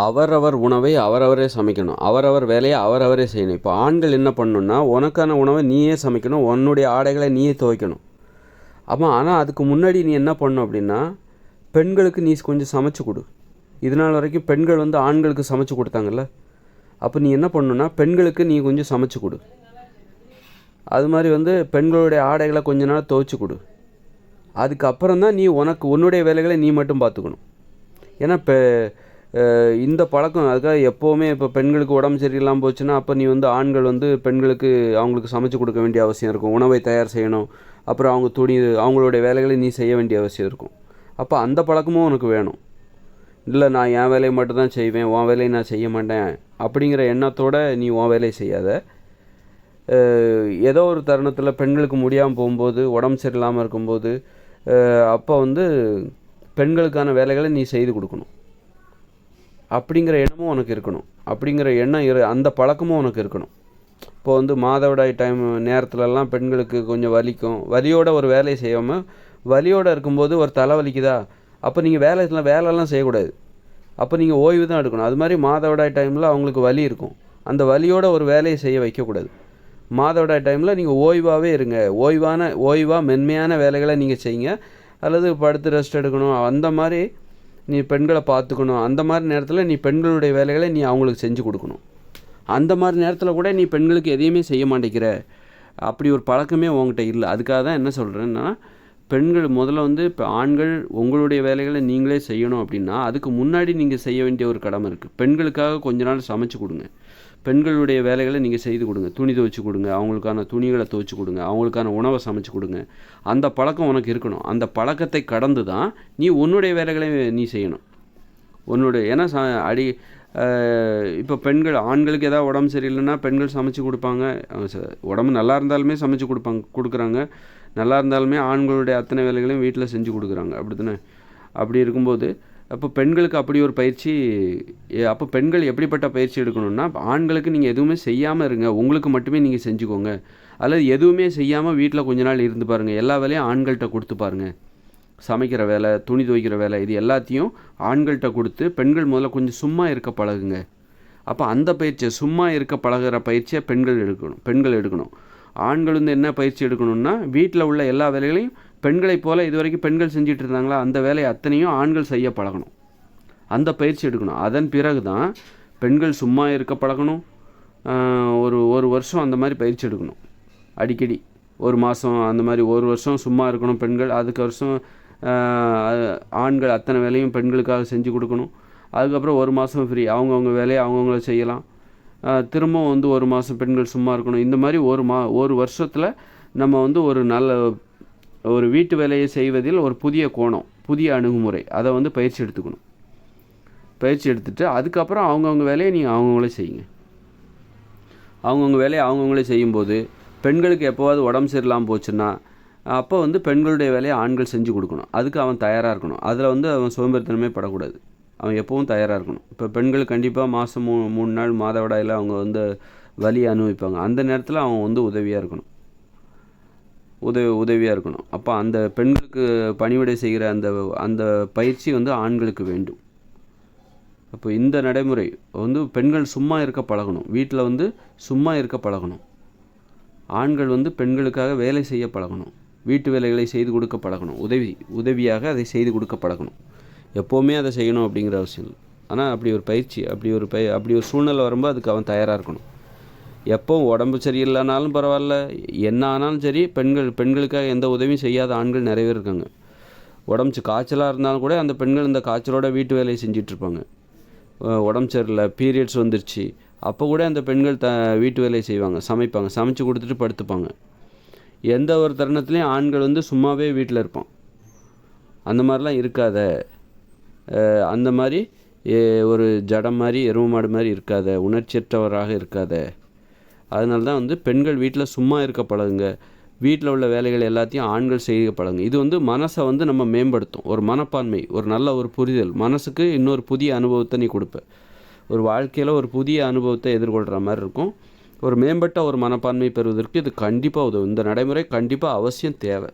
அவரவர் உணவை அவரவரே சமைக்கணும். அவரவர் வேலையை அவரவரே செய்யணும். இப்போ ஆண்கள் என்ன பண்ணணும்னா உனக்கான உணவை நீயே சமைக்கணும். உன்னுடைய ஆடைகளை நீயே துவைக்கணும். அப்போ ஆனால் அதுக்கு முன்னாடி நீ என்ன பண்ணணும் அப்படின்னா பெண்களுக்கு நீ கொஞ்சம் சமைச்சு கொடு. இது நாள் வரைக்கும் பெண்கள் வந்து ஆண்களுக்கு சமைச்சு கொடுத்தாங்கல்ல? அப்போ நீ என்ன பண்ணணும்னா பெண்களுக்கு நீ கொஞ்சம் சமைச்சு கொடு. அது மாதிரி வந்து பெண்களுடைய ஆடைகளை கொஞ்ச நாள் துவைச்சு கொடு. அதுக்கப்புறம் தான் நீ உனக்கு உன்னுடைய வேலைகளை நீ மட்டும் பார்த்துக்கணும். ஏன்னா இப்போ இந்த பழக்கம் அதுக்காக எப்போவுமே இப்போ பெண்களுக்கு உடம்பு சரியில்லாமல் போச்சுன்னா அப்போ நீ வந்து ஆண்கள் வந்து பெண்களுக்கு அவங்களுக்கு சமைச்சு கொடுக்க வேண்டிய அவசியம் இருக்கும். உணவை தயார் செய்யணும். அப்புறம் அவங்க துணி அவங்களுடைய வேலைகளை நீ செய்ய வேண்டிய அவசியம் இருக்கும். அப்போ அந்த பழக்கமும் உனக்கு வேணும். இல்லை நான் என் வேலையை மட்டும் தான் செய்வேன் உன் வேலையை நான் செய்ய மாட்டேன் அப்படிங்கிற எண்ணத்தோடு நீ உன் வேலையை செய்யாத. ஏதோ ஒரு தருணத்தில் பெண்களுக்கு முடியாமல் போகும்போது உடம்பு சரியில்லாமல் இருக்கும்போது அப்போ வந்து பெண்களுக்கான வேலைகளை நீ செய்து கொடுக்கணும். அப்படிங்கிற எண்ணமும் உனக்கு இருக்கணும். அப்படிங்கிற எண்ணம் இரு அந்த பழக்கமும் உனக்கு இருக்கணும். இப்போ வந்து மாதவிடாய் டைம் நேரத்துலலாம் பெண்களுக்கு கொஞ்சம் வலிக்கும். வலியோட ஒரு வேலையை செய்யாமல் வலியோட இருக்கும்போது ஒரு தலை வலிக்குதா? அப்போ நீங்கள் வேலை வேலைலாம் செய்யக்கூடாது. அப்போ நீங்கள் ஓய்வு தான் எடுக்கணும். அது மாதிரி மாதவிடாய் டைமில் அவங்களுக்கு வலி இருக்கும். அந்த வலியோட ஒரு வேலையை செய்ய வைக்கக்கூடாது. மாதவிடாய் டைமில் நீங்கள் ஓய்வாகவே இருங்க. ஓய்வான ஓய்வாக மென்மையான வேலைகளை நீங்கள் செய்யுங்க. அல்லது படுத்து ரெஸ்ட் எடுக்கணும். அந்த மாதிரி நீ பெண்களை பார்த்துக்கணும். அந்த மாதிரி நேரத்தில் நீ பெண்களுடைய வேலைகளை நீ அவங்களுக்கு செஞ்சு கொடுக்கணும். அந்த மாதிரி நேரத்தில் கூட நீ பெண்களுக்கு எதையுமே செய்ய மாட்டேங்கிற. அப்படி ஒரு பழக்கமே உங்ககிட்ட இல்லை. அதுக்காக தான் என்ன சொல்கிறேன்னா பெண்கள் முதல்ல வந்து இப்போ ஆண்கள் உங்களுடைய வேலைகளை நீங்களே செய்யணும் அப்படின்னா அதுக்கு முன்னாடி நீங்கள் செய்ய வேண்டிய ஒரு கடமை இருக்குது பெண்களுக்காக கொஞ்ச நாள் சமைச்சு கொடுங்க. பெண்களுடைய வேலைகளை நீங்கள் செய்து கொடுங்க. துணி துவைச்சு கொடுங்க. அவங்களுக்கான துணிகளை துவைச்சு கொடுங்க. அவங்களுக்கான உணவை சமைச்சு கொடுங்க. அந்த பழக்கம் உனக்கு இருக்கணும். அந்த பழக்கத்தை கடந்து தான் நீ உன்னுடைய வேலைகளை நீ செய்யணும். உன்னுடைய ஏன்னா ச அடி இப்போ பெண்கள் ஆண்களுக்கு ஏதாவது உடம்பு சரியில்லைன்னா பெண்கள் சமைச்சு கொடுப்பாங்க. அவங்க ச- உடம்பு நல்லா இருந்தாலுமே சமைச்சு கொடுப்பாங்க கொடுக்குறாங்க. நல்லா இருந்தாலுமே ஆண்களுடைய அத்தனை வேலைகளையும் வீட்டில் செஞ்சு கொடுக்குறாங்க. அப்படி தானே அப்படி இருக்கும்போது அப்போ பெண்களுக்கு அப்படி ஒரு பயிற்சி அப்போ பெண்கள் எப்படிப்பட்ட பயிற்சி எடுக்கணும்னா ஆண்களுக்கு நீங்கள் எதுவுமே செய்யாமல் இருங்க. உங்களுக்கு மட்டுமே நீங்கள் செஞ்சுக்கோங்க. அல்லது எதுவுமே செய்யாமல் வீட்டில் கொஞ்ச நாள் இருந்து பாருங்கள் எல்லா வேலையும் ஆண்கள்கிட்ட கொடுத்து பாருங்கள் சமைக்கிற வேலை துணி துவைக்கிற வேலை இது எல்லாத்தையும் ஆண்கள்கிட்ட கொடுத்து பெண்கள் முதல்ல கொஞ்சம் சும்மா இருக்க பழகுங்க. அப்போ அந்த பயிற்சியை சும்மா இருக்க பழகுற பயிற்சியை பெண்கள் எடுக்கணும் பெண்கள் எடுக்கணும். ஆண்கள் வந்து என்ன பயிற்சி எடுக்கணும்னா வீட்டில் உள்ள எல்லா வேலைகளையும் பெண்களைப் போல இது வரைக்கும் பெண்கள் செஞ்சிட்டு இருந்தாங்களா அந்த வேலையை அத்தனையும் ஆண்கள் செய்ய பழகணும். அந்த பயிற்சி எடுக்கணும். அதன் பிறகு தான் பெண்கள் சும்மா இருக்க பழகணும். ஒரு ஒரு வருஷம் அந்த மாதிரி பயிற்சி எடுக்கணும். அடிக்கடி. ஒரு மாதம் அந்த மாதிரி ஒரு வருஷம் சும்மா இருக்கணும் பெண்கள். அதுக்கு வருஷம் ஆண்கள் அத்தனை வேலையும் பெண்களுக்காக செஞ்சு கொடுக்கணும். அதுக்கப்புறம் ஒரு மாதம் ஃப்ரீ அவங்கவுங்க வேலையை அவங்கவுங்கள செய்யலாம். திரும்பவும் வந்து ஒரு மாதம் பெண்கள் சும்மா இருக்கணும். இந்த மாதிரி ஒரு மா ஒரு வருஷத்தில் நம்ம வந்து ஒரு நல்ல ஒரு வீட்டு வேலையை செய்வதில் ஒரு புதிய கோணம் புதிய அணுகுமுறை. அதை வந்து பயிற்சி எடுத்துக்கணும். பயிற்சி எடுத்துகிட்டு அதுக்கப்புறம் அவங்கவுங்க வேலையை நீங்கள் அவங்கவுங்களே செய்யுங்க. அவங்கவுங்க வேலையை அவங்கவுங்களே செய்யும்போது பெண்களுக்கு எப்போவாவது உடம்பு சரியில்லாமல் போச்சுன்னா அப்போ வந்து பெண்களுடைய வேலையை ஆண்கள் செஞ்சு கொடுக்கணும். அதுக்கு அவன் தயாராக இருக்கணும். அதில் வந்து அவன் சோம்பேறித்தனமே படக்கூடாது. அவன் எப்பவும் தயாராக இருக்கணும். இப்போ பெண்கள் கண்டிப்பாக மாதம் மூ மூணு நாள் மாதவிடாயில் அவங்க வந்து வலி அனுபவிப்பாங்க. அந்த நேரத்தில் அவன் வந்து உதவியாக இருக்கணும். உதவி உதவியாக இருக்கணும். அப்போ அந்த பெண்களுக்கு பணிவிடை செய்கிற அந்த அந்த பயிற்சி வந்து ஆண்களுக்கு வேண்டும். அப்போ இந்த நடைமுறை வந்து பெண்கள் சும்மா இருக்க பழகணும். வீட்டில் வந்து சும்மா இருக்க பழகணும். ஆண்கள் வந்து பெண்களுக்காக வேலை செய்ய பழகணும். வீட்டு வேலைகளை செய்து கொடுக்க பழகணும். உதவி உதவியாக அதை செய்து கொடுக்க பழகணும். எப்போவுமே அதை செய்யணும் அப்படிங்கிற அவசியம் இல்லை. ஆனால் அப்படி ஒரு பயிற்சி அப்படி ஒரு பய அப்படி ஒரு சூழ்நிலை வரும்போது அதுக்கு அவன் தயாராக இருக்கணும். எப்போ உடம்பு சரியில்லைனாலும் பரவாயில்ல என்ன ஆனாலும் சரி பெண்கள் பெண்களுக்காக எந்த உதவியும் செய்யாத ஆண்கள் நிறைய பேர் இருக்காங்க. உடம்பு காய்ச்சலாக இருந்தாலும் கூட அந்த பெண்கள் இந்த காய்ச்சலோட வீட்டு வேலையை செஞ்சிட்ருப்பாங்க. உடம்பு சரியில்லை பீரியட்ஸ் வந்துருச்சு. அப்போ கூட அந்த பெண்கள் த வீட்டு வேலையை செய்வாங்க சமைப்பாங்க சமைச்சு கொடுத்துட்டு படுத்துப்பாங்க. எந்த ஒரு தருணத்துலேயும் ஆண்கள் வந்து சும்மாவே வீட்டில் இருப்பான். அந்த மாதிரிலாம் இருக்காத. அந்த மாதிரி ஒரு ஜடம் மாதிரி எருவு மாடு மாதிரி இருக்காத உணர்ச்சியற்றவராக இருக்காத. அதனால தான் வந்து பெண்கள் வீட்டில் சும்மா இருக்க பழகுங்க. வீட்டில் உள்ள வேலைகள் எல்லாத்தையும் ஆண்கள் செய்ய பழகுங்க. இது வந்து மனசை வந்து நம்ம மேம்படுத்தும். ஒரு மனப்பான்மை ஒரு நல்ல ஒரு புரிதல். மனசுக்கு இன்னொரு புதிய அனுபவத்தை நீ கொடுப்ப. ஒரு வாழ்க்கையில் ஒரு புதிய அனுபவத்தை எதிர்கொள்கிற மாதிரி இருக்கும். ஒரு மேம்பட்ட ஒரு மனப்பான்மை பெறுவதற்கு இது கண்டிப்பாக உதவும். இந்த நடைமுறை கண்டிப்பாக அவசியம் தேவை.